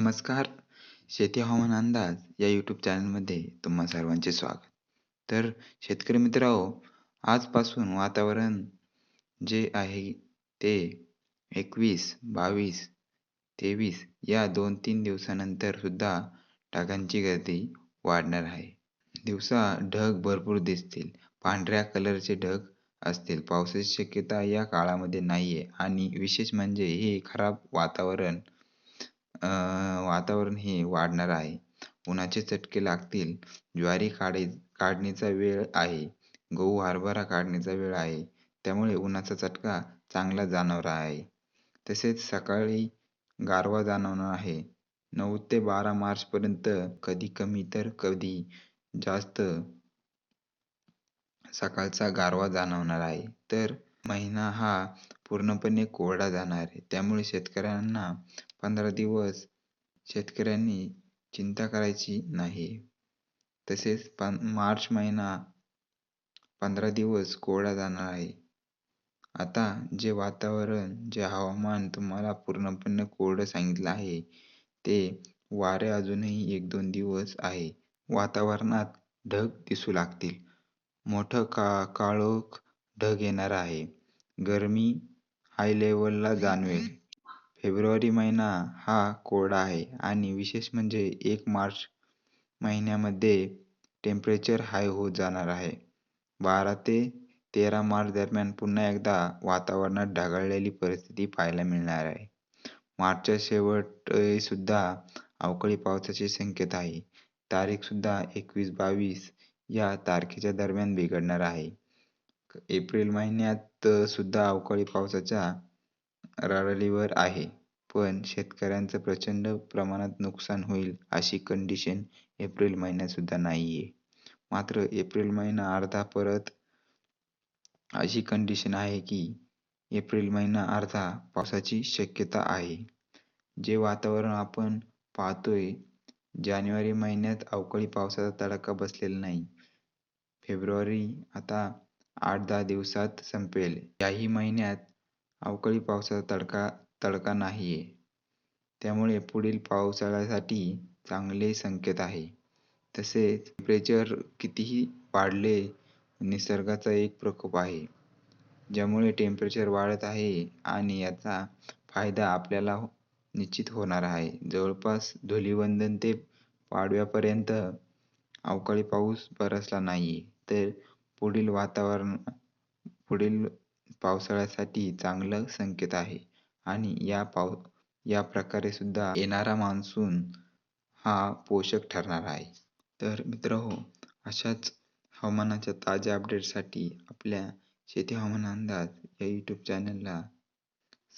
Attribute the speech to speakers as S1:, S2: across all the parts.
S1: नमस्कार. शेती हवामान अंदाज या यूट्यूब चॅनलमध्ये तुम्हा सर्वांचे स्वागत. तर शेतकरी मित्रांनो आजपासून वातावरण जे आहे ते एकवीस बावीस तेवीस या दोन तीन दिवसानंतर सुद्धा ढगांची गर्दी वाढणार आहे. दिवसा ढग भरपूर दिसतील. पांढऱ्या कलरचे ढग असतील. पावसाची शक्यता या काळामध्ये नाही आहे आणि विशेष म्हणजे हे खराब वातावरण वातावरण हे वाढणार आहे. उन्हाचे चटके लागतील. ज्वारी काढे काढणीचा वेळ आहे. गहू हरभरा काढणीचा वेळ आहे. त्यामुळे उन्हाचा चटका चांगला जाणवणार आहे. तसेच सकाळी गारवा जाणवणार आहे. नऊ ते बारा मार्च पर्यंत कधी कमी तर कधी जास्त सकाळचा गारवा जाणवणार आहे. तर महिना हा पूर्णपणे कोरडा जाणार आहे. त्यामुळे शेतकऱ्यांना पंधरा दिवस शेतकऱ्यांनी चिंता करायची नाही. तसेच मार्च महिना पंधरा दिवस कोरडा जाणार आहे. आता जे वातावरण जे हवामान तुम्हाला पूर्णपणे कोरडं सांगितलं आहे ते वारे अजूनही एक दोन दिवस आहे. वातावरणात ढग दिसू लागतील. मोठं का काळोख ढग येणार आहे. गरमी हाय लेवलला जाणवेल. फेब्रुवारी महिना हा कोरडा आहे आणि विशेष म्हणजे एक मार्च महिन्यामध्ये टेम्परेचर हाय होत जाणार आहे. बारा ते तेरा मार्च दरम्यान पुन्हा एकदा वातावरणात ढगाळलेली परिस्थिती पाहायला मिळणार आहे. मार्चच्या शेवटसुद्धा अवकाळी पावसाची शक्यता आहे. तारीखसुद्धा एकवीस बावीस या तारखेच्या दरम्यान बिघडणार आहे. एप्रिल महिन्यात सुद्धा अवकाळी पावसाच्या रडालीवर आहे. पण शेतकऱ्यांचं प्रचंड प्रमाणात नुकसान होईल अशी कंडिशन एप्रिल महिन्यात सुद्धा नाहीये. मात्र एप्रिल महिना अर्धा परत अशी कंडिशन आहे की एप्रिल महिना अर्धा पावसाची शक्यता आहे. जे वातावरण आपण पाहतोय जानेवारी महिन्यात अवकाळी पावसाचा तडाखा बसलेला नाही. फेब्रुवारी आता आठ दहा दिवसात संपेल. याही महिन्यात अवकाळी पावसाचा तडका तडका नाहीये. त्यामुळे पुढील पावसाळ्यासाठी चांगले संकेत आहे. तसेच टेम्परेचर कितीही वाढले निसर्गाचा एक प्रकोप आहे ज्यामुळे टेम्परेचर वाढत आहे आणि याचा फायदा आपल्याला हो, निश्चित होणार आहे. जवळपास धुलीवंदन ते पाडव्यापर्यंत अवकाळी पाऊस बरसला नाहीये. तर पुढील वातावरण पुढील पावसाळ्यासाठी चांगलं संकेत आहे. आणि या पाव या प्रकारे सुद्धा येणारा मान्सून हा पोषक ठरणार आहे. तर मित्र हो अशाच हवामानाच्या ताज्या अपडेटसाठी आपल्या शेती हवामान अंदाज या यूट्यूब चॅनलला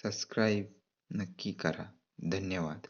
S1: सबस्क्राईब नक्की करा. धन्यवाद.